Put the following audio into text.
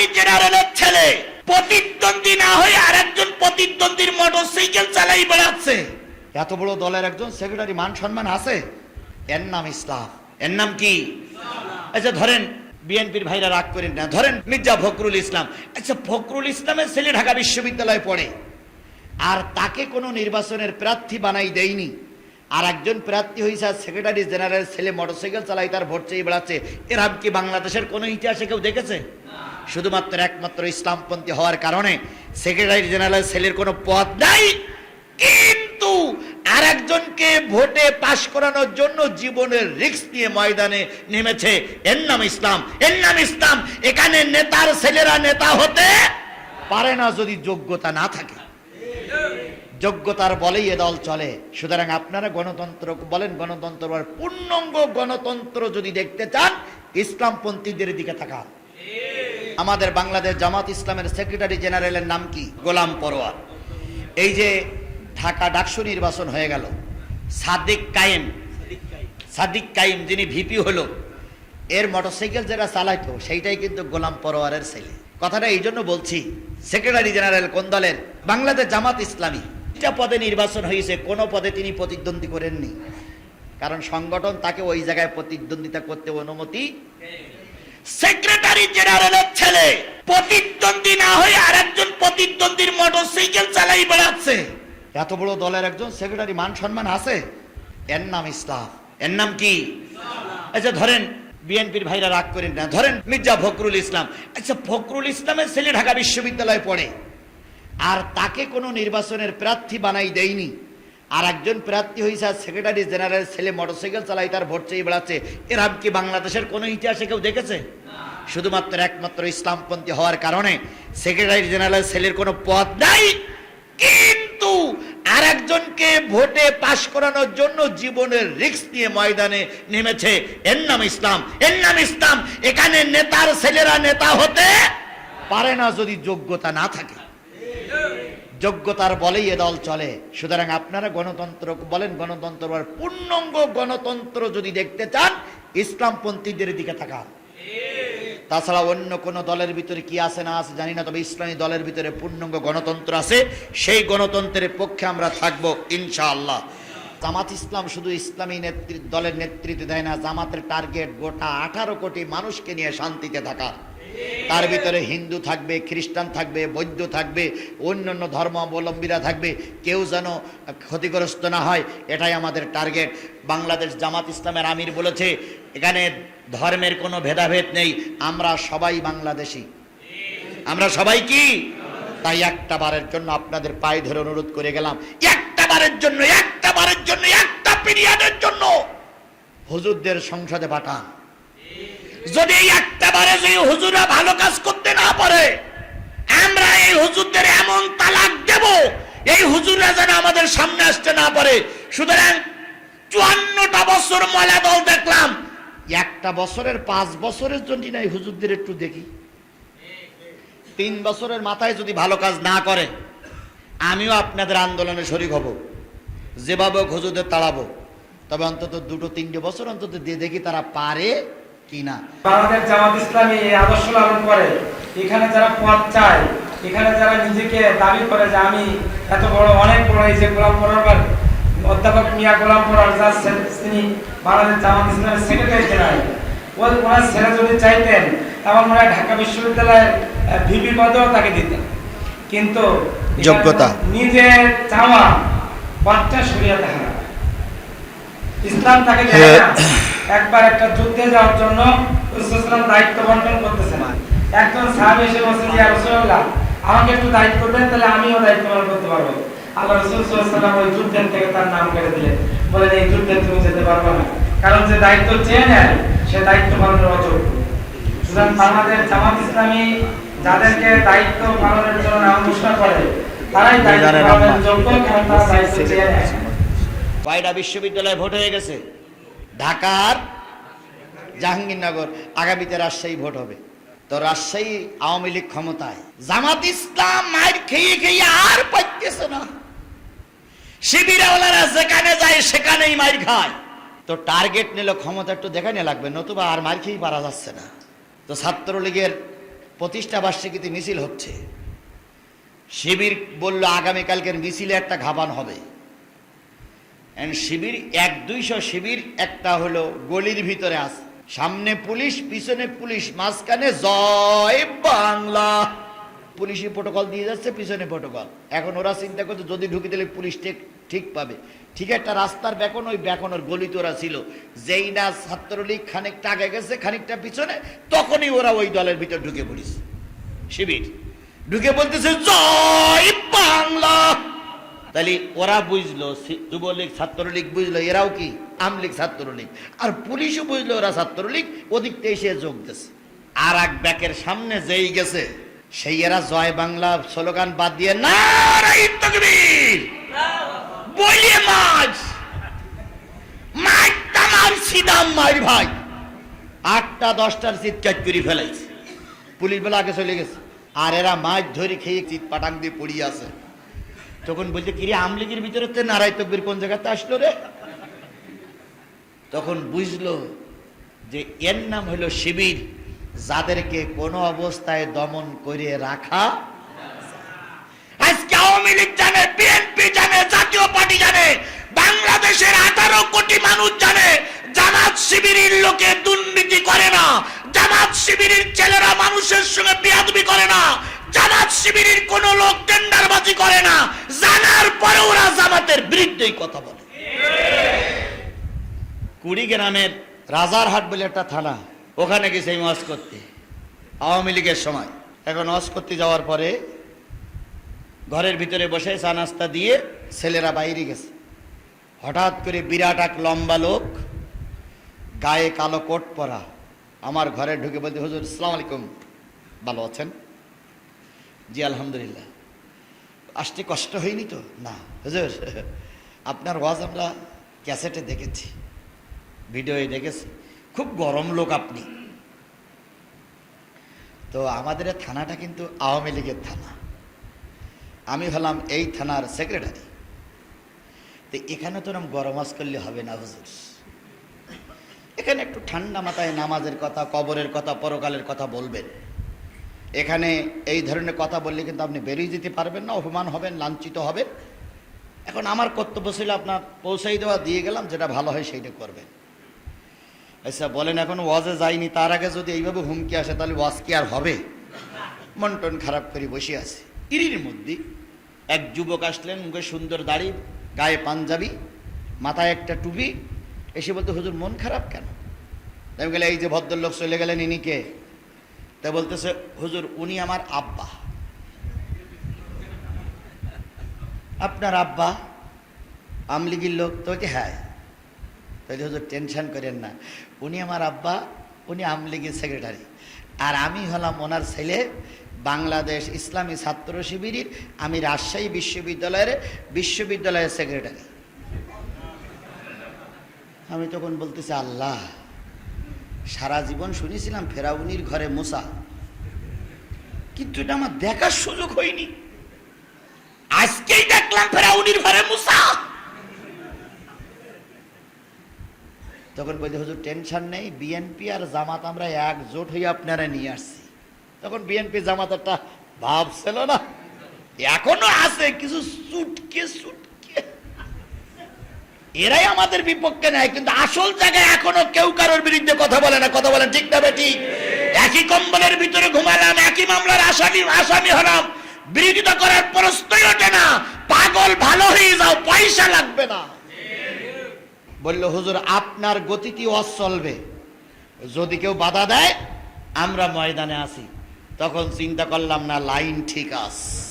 Secretary জেনারেলের ছেলে। প্রতিদ্বন্দ্বী না হয়ে আরেকজন প্রতিদ্বন্দ্বীর মোটর সাইকেল চালাই বেড়াচ্ছে। এত বড় দলের একজন সেক্রেটারি মান সম্মান আছে? এর নাম ইসলাম। এর নাম কি? আচ্ছা ধরেন বিএনপির ভাইরা রাগ করেন না। ধরেন মির্জা ফখরুল ইসলাম। আচ্ছা ফখরুল ইসলামের ছেলে ঢাকা বিশ্ববিদ্যালয়ে পড়ে। আর তাকে কোনো নির্বাচনের প্রার্থী বানাই দেয়নি। আর একজন প্রার্থী হয়েছে আর সেক্রেটারি জেনারেল ছেলে মোটরসাইকেল চালাই তার ভোট চেয়ে বেড়াচ্ছে। এরম কি বাংলাদেশের কোনো ইতিহাসে কেউ দেখেছে? শুধুমাত্র একমাত্র ইসলামপন্থী হওয়ার কারণে সেক্রেটারি জেনারেল ছেলের কোনো পদ নাই। কিন্তু আর একজনকে ভোটে পাশ করানোর জন্য জীবনের রিস্ক নিয়ে ময়দানে নেমেছে। এর নাম ইসলাম। এর নাম ইসলাম। এখানে নেতার ছেলেরা নেতা হতে পারে না যদি যোগ্যতা না থাকে। যোগ্যতার বলেই এ দল চলে। সুতরাং আপনারা গণতন্ত্র বলেন, গণতন্ত্র পূর্ণাঙ্গ গণতন্ত্র যদি দেখতে চান, ইসলামপন্থীদের দিকে তাকান। আমাদের বাংলাদেশ জামাত ইসলামের সেক্রেটারি জেনারেলের নাম কি? গোলাম পরোয়ার এই যে ঢাকা ডাকসু নির্বাচন হয়ে গেল, সাদিক কায়েম। সাদিক কাইম যিনি ভিপি হলো, এর মোটরসাইকেল যেটা চালাইতো, সেইটাই কিন্তু গোলাম পরোয়ারের ছেলে। কথাটা এই জন্য বলছি, সেক্রেটারি জেনারেল কোন দলের? বাংলাদেশ জামাত ইসলামী। এটা পদে নির্বাচন হয়েছে, কোনো পদে তিনি প্রতিদ্বন্দ্বী করেননি। কারণ সংগঠন তাকে ওই জায়গায় প্রতিদ্বন্দ্বিতা করতে অনুমতি সেক্রেটারি জেনারেলের ছেলে। প্রতিদ্বন্দ্বী না হয়ে আরেকজন প্রতিদ্বন্দ্বীর মোটর সাইকেল চালাই বেড়াচ্ছে। এত বড় দলের একজন সেক্রেটারি মান সম্মান আছে? এর নাম ইসলাম। এর নাম কি? আচ্ছা ধরেন বিএনপির ভাইরা রাগ করেন না। ধরেন মির্জা ফখরুল ইসলাম। আচ্ছা ফখরুল ইসলামের ছেলে ঢাকা বিশ্ববিদ্যালয়ে পড়ে। আর তাকে কোনো নির্বাচনের প্রার্থী বানাই দেয়নি। আর একজন প্রার্থী হয়েছে আর সেক্রেটারি জেনারেল ছেলে মোটরসাইকেল চালাই তার ভোট চেয়ে বেড়াচ্ছে। এরম কি বাংলাদেশের কোনো ইতিহাসে কেউ দেখেছে? শুধুমাত্র একমাত্র ইসলামপন্থী হওয়ার কারণে সেক্রেটারি জেনারেল ছেলের কোনো পদ নাই। কিন্তু আর একজনকে ভোটে পাশ করানোর জন্য জীবনের রিস্ক নিয়ে ময়দানে নেমেছে। এর নাম ইসলাম। এর নাম ইসলাম। এখানে নেতার ছেলেরা নেতা হতে পারে না যদি যোগ্যতা না থাকে। যোগ্যতার বলেই এ দল চলে। সুতরাং আপনারা গণতন্ত্র, বলেন গণতন্ত্র পূর্ণাঙ্গ গণতন্ত্র যদি দেখতে চান, ইসলামপন্থীদের দিকে তাকান। তাছাড়া অন্য কোন দলের ভিতরে কি আছে না আছে জানি না, তবে ইসলামী দলের ভিতরে পূর্ণাঙ্গ গণতন্ত্র আছে। সেই গণতন্ত্রের পক্ষে আমরা থাকব, ইনশাআল্লাহ। জামাত ইসলাম শুধু ইসলামী নেতৃত্ব দলের নেতৃত্ব দেয় না, জামাতের টার্গেট গোটা আঠারো কোটি মানুষকে নিয়ে শান্তিতে থাকা তার ভিতরে হিন্দু থাকবে, খ্রিস্টান থাকবে, বৌদ্ধ থাকবে, অন্যান্য ধর্মাবলম্বীরা থাকবে, কেউ যেন ক্ষতিগ্রস্ত না হয়, এটাই আমাদের টার্গেট। বাংলাদেশ জামাত ইসলামের আমির বলেছে, এখানে ধর্মের কোনো ভেদাভেদ নেই, আমরা সবাই বাংলাদেশি। আমরা সবাই কি? তাই একটা বারের জন্য আপনাদের পায়ে ধরে অনুরোধ করে গেলাম, একটা বারের জন্য, একটা বারের জন্য, একটা পিরিয়ডের জন্য। হুজুরদের সংসদে পাঠান। যদি একটা বারে যদি হুজুরা ভালো কাজ করতে না পারে, আমরা এই হুজুরদের এমন তালাক দেব, এই হুজুরা যেন আমাদের সামনে আসতে না পারে। সুতরাং চুয়ান্নটা বছর ময়লা দল দেখলাম, একটা বছরের পাঁচ বছরের জন্য না এই হুজুরদের একটু দেখি। তিন বছরের মাথায় যদি ভালো কাজ না করে, আমিও আপনাদের আন্দোলনে শরিক হব, যেভাবে হুজুরদের তাড়াবো। তবে অন্তত দুটো, তিনটে বছর অন্তত দিয়ে দেখি তারা পারে কিনা। বাংলাদেশ জামাত ইসলামী এই আদর্শ লালন করে। এখানে যারা পদ চায় এখানে যারা নিজেকে দাবি করে যে আমি এত বড় অনেক বড় এই যে গোলাম পরার অধ্যাপক মিয়া গোলাম পরার যা তিনি বাংলাদেশ জামাত ইসলামের সেক্রেটারি জেনারেল ওনার ছেলে যদি চাইতেন আমার মনে হয় ঢাকা বিশ্ববিদ্যালয়ের ভিপি পদেও তাকে দিতেন। কিন্তু যোগ্যতা। নিজের চাওয়া পদটা সরিয়াতে হারা ইসলাম তাকে একবার একটা যুদ্ধে যাওয়ার জন্য রাসূলুল্লাহ দায়িত্ব বন্টন করতেছেন একজন সাহাবী এসে বলছেন ইয়া রাসূলুল্লাহ, আমাকে একটু দায়িত্ব দেন, তাহলে আমিও দায়িত্ব পালন করতে পারব। আল্লাহ রাসূল সাল্লাল্লাহু আলাইহি ওয়াসাল্লাম ওই যুদ্ধের থেকে তার নাম কেটে দিলেন। বলেন, এই যুদ্ধে তুমি যেতে পারবে না, কারণ যে দায়িত্ব চেয়ে নেয়, সে দায়িত্ব পালনের অযোগ্য। সুতরাং বাংলাদেশ জামাত ইসলামী যাদেরকে দায়িত্ব পালনের জন্য নাম ঘোষণা করে, তারাই দায়িত্ব পালনের যোগ্য, কারণ তারা দায়িত্ব চেয়ে নেয়। কয়টা বিশ্ববিদ্যালয়ে ভোট হয়ে গেছে? ঢাকার জাহাঙ্গীরনগর, আগামীতে রাজশাহী ভোট হবে। তো রাজশাহী আওয়ামী লীগ ক্ষমতায়। জামাত ইসলাম মার খেয়ে খেয়ে আর পাইতেছে না। শিবিরাওয়ালারা যেখানে যায়, সেখানেই মার খায়। তো টার্গেট নিলে ক্ষমতা একটু দেখানে লাগবে, নতুবা আর মার খেয়েই পারা যাচ্ছে না। তো ছাত্রলীগের প্রতিষ্ঠা বার্ষিকীতে মিছিল হচ্ছে। শিবির বলল, আগামীকালকের মিছিলে একটা ঘাবান হবে। শিবির এক, দুইশো শিবির, একটা হলো গলির ভিতরে আছে। সামনে পুলিশ, পিছনে পুলিশ, মাঝখানে জয় বাংলা। পুলিশি প্রোটোকল দিয়ে যাচ্ছে, পিছনে প্রোটোকল এখন ওরা চিন্তা করছে, যদি ঢুকে দিলে পুলিশ ঠিক ঠিক পাবে। ঠিক একটা রাস্তার বেকন ওই বেকনের গলিতে ওরা ছিল। যেই না ছাত্রলীগ খানিকটা আগে গেছে, খানিকটা পিছনে, তখনই ওরা ওই দলের ভিতর ঢুকে পড়িস শিবির। ঢুকে বলতেছে, জয় বাংলা! তাহলে ওরা বুঝলো যুবলীগ, ছাত্রলীগ বুঝলো, এরাও কি? আমলীগ, ছাত্রলীগ। আর পুলিশও বুঝলো ওরা ছাত্রলীগ, ওদিক এসে যোগ দিছে। আর এক ব্যাকের সামনে যেই গেছে, সেই এরা জয় বাংলা স্লোগান বাদ দিয়ে না বলিয়ে মাছ! ভাই! আটটা করে ফেলাইছে। পুলিশ বেলা আগে চলে গেছে। আর এরা মাছ ধরে খেয়ে চিৎ পাটাং দিয়ে পড়িয়ে আছে। তখন বলছে, কিরে আমলিগের ভিতরে তো নারায় তকবির কোন জায়গাতে আসলো রে? তখন বুঝলো যে এর নাম হলো শিবির, যাদেরকে কোনো অবস্থায় দমন করে রাখা। আজকে আওয়ামী লীগ জানে, বিএনপি জানে, জাতীয় পার্টি জানে, বাংলাদেশের আঠারো কোটি মানুষ জানে, জামাত শিবিরের লোকে দুর্নীতি করে না, জামাত শিবিরের ছেলেরা মানুষের সঙ্গে বিয়াদবি করে না জামাত শিবিরের কোন লোক টেন্ডারবাজি করে না। জানার পরে ওরা জামাতের বিরুদ্ধেই কথা বলে। কুড়িগ্রামের রাজারহাট বলে একটা থানা, ওখানে গেছে এই ওয়াজ করতে। আওয়ামী লীগের সময়। এখন ওয়াজ করতে যাওয়ার পরে ঘরের ভিতরে বসে চা নাস্তা দিয়ে ছেলেরা বাইরে গেছে। হঠাৎ করে বিরাট এক লম্বা লোক, গায়ে কালো কোট পরা, আমার ঘরে ঢুকে বলতে, হুজুর, আসসালামু আলাইকুম। ভালো আছেন? জি, আলহামদুলিল্লাহ। আসতে কষ্ট হয়নি তো? না, হুজুর, আপনার ওয়াজ আমরা ক্যাসেটে দেখেছি, ভিডিওয়ে দেখেছি। খুব গরম লোক আপনি। তো আমাদের থানাটা কিন্তু আওয়ামী লীগের থানা। আমি হলাম এই থানার সেক্রেটারি। তো এখানে তো এরকম গরম আজ করলে হবে না, হুজুর। এখানে একটু ঠান্ডা মাথায় নামাজের কথা, কবরের কথা, পরকালের কথা বলবেন। এখানে এই ধরনের কথা বললে কিন্তু আপনি বেরিয়ে যেতে পারবেন না, অপমান হবেন, লাঞ্ছিত হবেন। এখন আমার কর্তব্য ছিল আপনার পৌঁছাই দেওয়া, দিয়ে গেলাম, যেটা ভালো হয় সেইটা করবেন। আচ্ছা বলেন এখন ওয়াজে যায়নি তার আগে যদি এইভাবে হুমকি আসে, তাহলে ওয়াজ কি আর হবে? মন টন খারাপ করে বসে আছে। ইরির মধ্যে এক যুবক আসলেন, মুখে সুন্দর দাড়ি, গায়ে পাঞ্জাবি, মাথায় একটা টুপি। এসে বলতে, হুজুর, মন খারাপ কেন? তাই গেলে এই যে ভদ্রলোক চলে গেলেন ইনিকে তা বলতেছে, হুজুর, উনি আমার আব্বা। আপনার আব্বা? আমলিগির লোক? তো কি হ্যাঁ। তাহলে হুজুর, টেনশন করেন না। উনি আমার আব্বা, উনি আমলিগের সেক্রেটারি। আর আমি হলাম ওনার ছেলে, বাংলাদেশ ইসলামী ছাত্র শিবিরের, আমি রাজশাহী বিশ্ববিদ্যালয়ের বিশ্ববিদ্যালয়ের সেক্রেটারি। আমি তখন বলতেছি, আল্লাহ! সারা জীবন শুনেছিলাম ফেরাউনির ঘরে মুসা। কিন্তু এটা আমার দেখার সুযোগ হয়নি। আজকেই দেখলাম ফেরাউনির ঘরে মুসা। তখন বলছে, হুজুর, টেনশন নেই বিএনপি আর জামাত আমরা একজোট হয়ে আপনারা নিয়ে আসছি। তখন বিএনপি জামাত একটা ভাব ছিল না, এখনও আছে কিছু সুটকে সুটকে এরাই আমাদের বিপক্ষে নেয়, কিন্তু আসল জায়গায় এখনও কেউ কারোর বিরুদ্ধে কথা বলে না। কথা বলেন ঠিক না বেটি? একই কম্বলের ভিতরে ঘুমালাম, একই মামলার আসামি আসামি হলাম। বিরোধিতা করার প্রশ্নই ওঠে না। পাগল ভালো হয়ে যাও, পয়সা লাগবে না। বলল, হুজুর, আপনার গতিতে ওয়াজ চলবে যদি কেউ বাধা দেয়, আমরা ময়দানে আসি। তখন চিন্তা করলাম, না, লাইন ঠিক আছে।